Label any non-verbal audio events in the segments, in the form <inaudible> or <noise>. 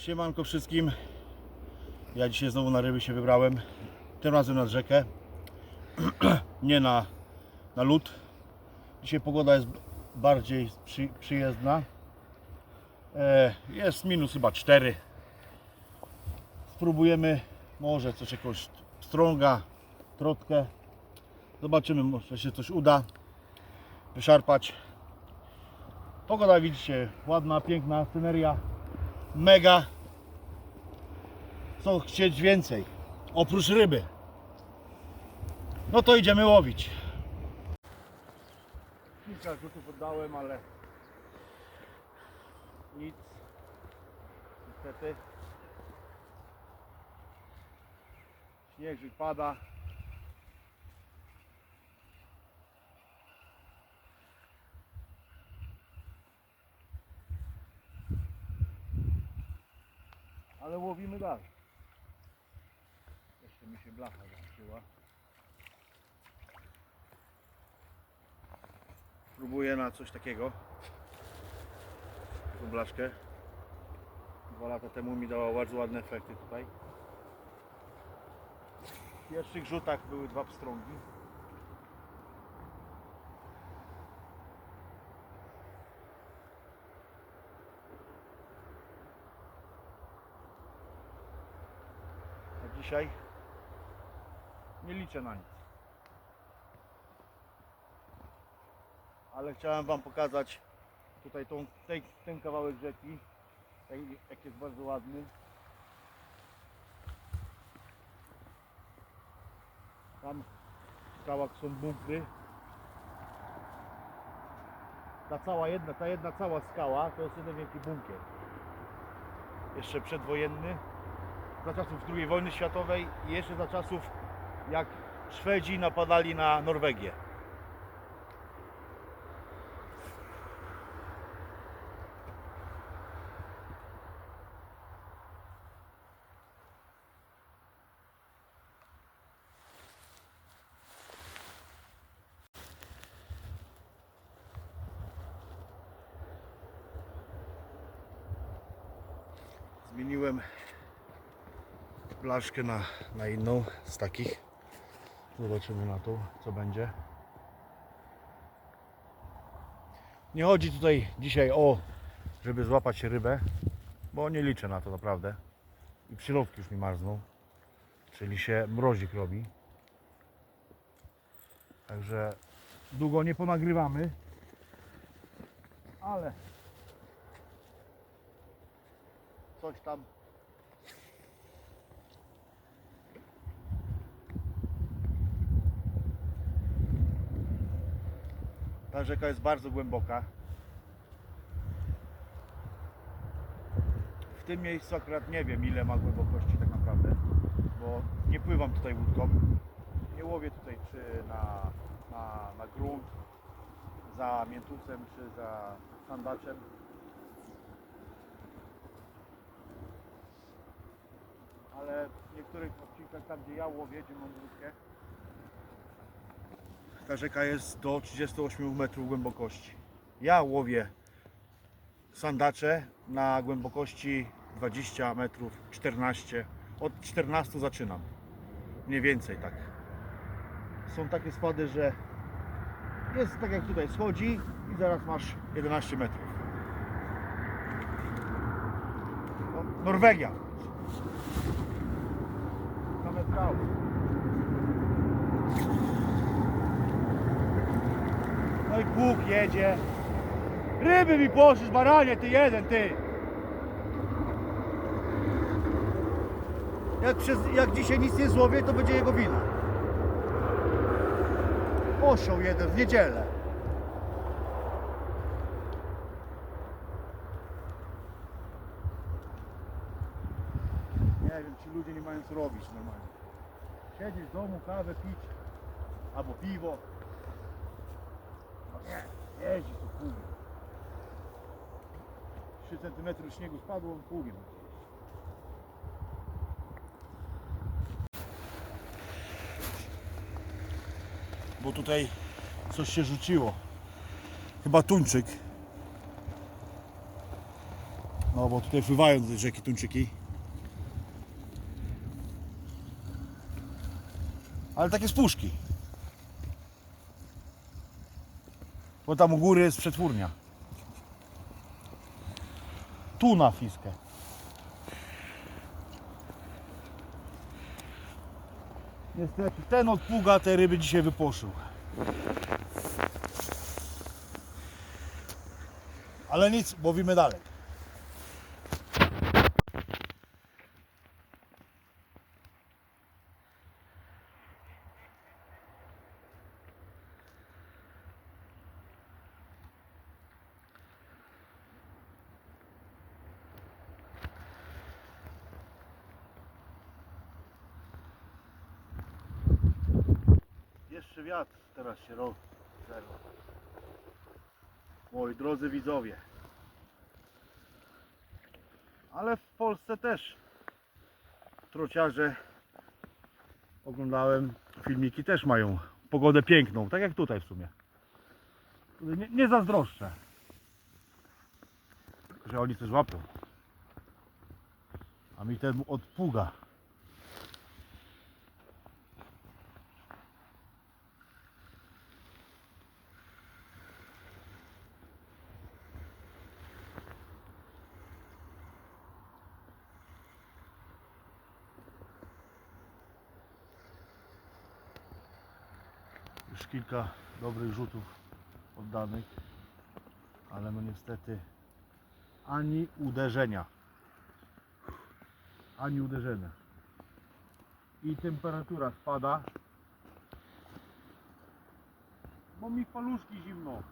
Siemanko wszystkim. Ja dzisiaj znowu na ryby się wybrałem. Tym razem nad rzekę. <clears throat> Nie na, na lód. Dzisiaj pogoda jest bardziej przy, przyjezdna. E, jest minus chyba 4. Spróbujemy może coś jakiegoś strąga, trotkę. Zobaczymy, może się coś uda wyszarpać. Pogoda widzicie, ładna, piękna sceneria, mega. Co chcieć więcej, oprócz ryby. No to idziemy łowić. Kilka rzutów oddałem, ale nic. Niestety. Śnieg pada. Ale łowimy dalej. Jeszcze mi się blacha zamknęła. Próbuję na coś takiego. Taką blaszkę. Dwa lata temu mi dała bardzo ładne efekty tutaj. W pierwszych rzutach były dwa pstrągi. A dzisiaj nie liczę na nic. Ale chciałem Wam pokazać tutaj tą, tej, ten kawałek rzeki, tej- jak jest bardzo ładny. Tam w skałach są bunkry. Ta cała jedna, ta jedna cała skała to jest jeden wielki bunkier. Jeszcze przedwojenny za czasów II wojny światowej i jeszcze za czasów jak Szwedzi napadali na Norwegię. Zmieniłem blaszkę na, na inną z takich. Zobaczymy na to, co będzie. Nie chodzi tutaj dzisiaj o, żeby złapać rybę, bo nie liczę na to naprawdę. I przylotki już mi marzną, czyli się mrozik robi. Także długo nie ponagrywamy, ale coś tam Ta rzeka jest bardzo głęboka. W tym miejscu akurat nie wiem ile ma głębokości tak naprawdę, bo nie pływam tutaj łódką. Nie łowię tutaj czy na, na, na grunt, za miętusem czy za sandaczem. Ale w niektórych odcinkach tam gdzie ja łowię, gdzie mam łódkę, ta rzeka jest do 38 metrów głębokości. Ja łowię sandacze na głębokości 20 metrów, 14. Od 14 zaczynam. Mniej więcej tak. Są takie spady, że jest tak jak tutaj schodzi i zaraz masz 11 metrów. No, Norwegia. Same skały. Bóg jedzie. Ryby mi poszesz, baranie, ty jeden, ty. Jak, przez, jak dzisiaj nic nie złowię, to będzie jego wina. Osioł jeden w niedzielę. Nie wiem, ci ludzie nie mają co robić normalnie. Siedzieć w domu, kawę pić, albo piwo. Tu pługiem. 3 cm śniegu spadło, pługiem. Bo tutaj coś się rzuciło. Chyba tuńczyk. No bo tutaj pływają do rzeki tuńczyki. Ale takie z Bo tam u góry jest przetwórnia. Tu na fiskę. Niestety ten od pługa te ryby dzisiaj wyposzył. Ale nic, łowimy dalej. Jeszcze wiatr teraz się robi. Moi drodzy widzowie. Ale w Polsce też trociarze oglądałem filmiki też mają pogodę piękną, tak jak tutaj w sumie. Nie, nie zazdroszczę. Że oni też łapią. A mi ten od Już kilka dobrych rzutów oddanych, ale no niestety ani uderzenia. Ani uderzenia. I temperatura spada. Bo mi paluszki zimno.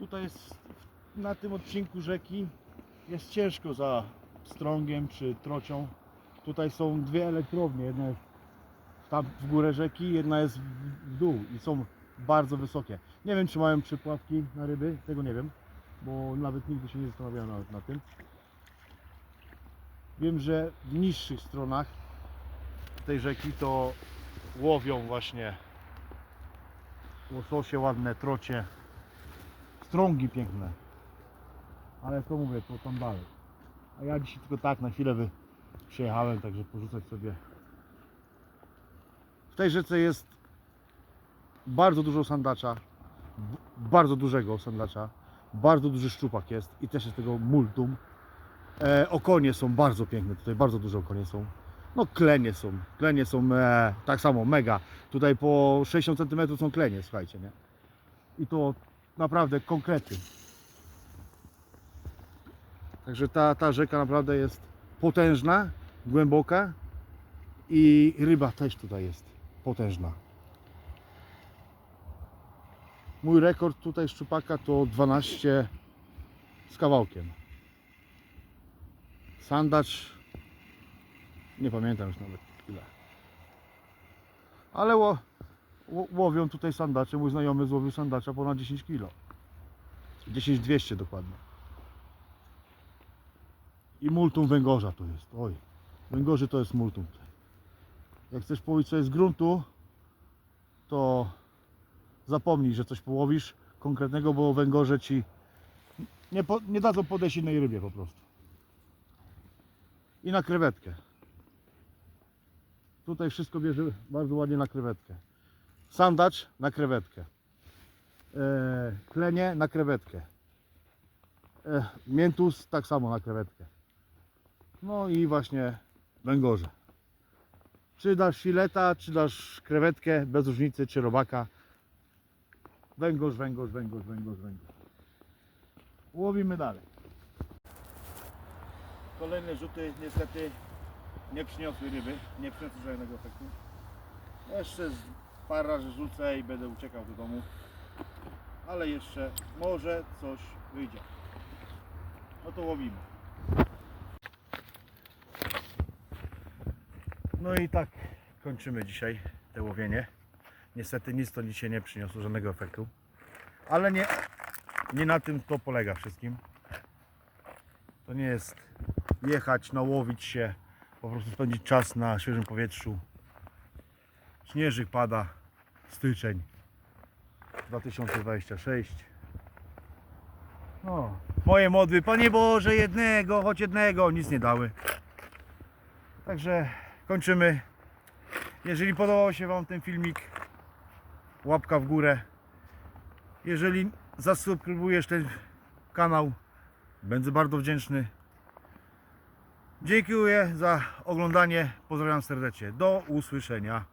Tutaj jest na tym odcinku rzeki jest ciężko za strągiem czy trocią. Tutaj są dwie elektrownie, jedna jest tam w górę rzeki, jedna jest w dół i są bardzo wysokie. Nie wiem czy mają przypławki na ryby, tego nie wiem, bo nawet nigdy się nie zastanawiałem nawet na tym. Wiem, że w niższych stronach tej rzeki to łowią właśnie łososie ładne, trocie, strągi piękne. Ale to mówię, to tam dalej. A ja dzisiaj tylko tak na chwilę wy przyjechałem, także porzucać sobie. W tej rzece jest bardzo dużo sandacza, bardzo dużego sandacza, bardzo duży szczupak jest i też jest tego multum. E, okonie są bardzo piękne, tutaj bardzo duże okonie są. No klenie są, klenie są e, tak samo, mega. Tutaj po 60 cm są klenie, słuchajcie, nie? I to naprawdę konkrety. Także ta, ta rzeka naprawdę jest potężna, głęboka i ryba też tutaj jest potężna. Mój rekord tutaj szczupaka to 12 z kawałkiem. Sandacz nie pamiętam już nawet ile. Ale łowią tutaj sandacze. Mój znajomy złowił sandacza ponad 10 kg. 10200 dokładnie. I multum węgorza to jest. Oj, węgorzy to jest multum. tutaj. Jak chcesz połowić coś z gruntu, to zapomnij, że coś połowisz konkretnego, bo węgorze ci nie, po, nie dadzą podejść innej rybie po prostu. I na krewetkę. Tutaj wszystko bierze bardzo ładnie na krewetkę. Sandacz na krewetkę. E, klenie na krewetkę. E, miętus tak samo na krewetkę. No i właśnie węgorze. Czy dasz fileta, czy dasz krewetkę, bez różnicy, czy robaka. Węgorz, węgorz, węgorz, węgorz, węgorz. Łowimy dalej. Kolejne rzuty niestety nie przyniosły ryby, nie przyniosły żadnego efektu. Jeszcze z parę razy rzucę i będę uciekał do domu. Ale jeszcze może coś wyjdzie. No to łowimy. No i tak kończymy dzisiaj te łowienie. Niestety nic to dzisiaj nie przyniosło żadnego efektu. Ale nie, nie na tym to polega wszystkim. To nie jest jechać, nałowić się, po prostu spędzić czas na świeżym powietrzu. Śnieżyk pada, styczeń 2026. No, moje modły, Panie Boże, jednego, choć jednego, nic nie dały. Także kończymy. Jeżeli podobał się Wam ten filmik, łapka w górę. Jeżeli zasubskrybujesz ten kanał, będę bardzo wdzięczny. Dziękuję za oglądanie. Pozdrawiam serdecznie. Do usłyszenia.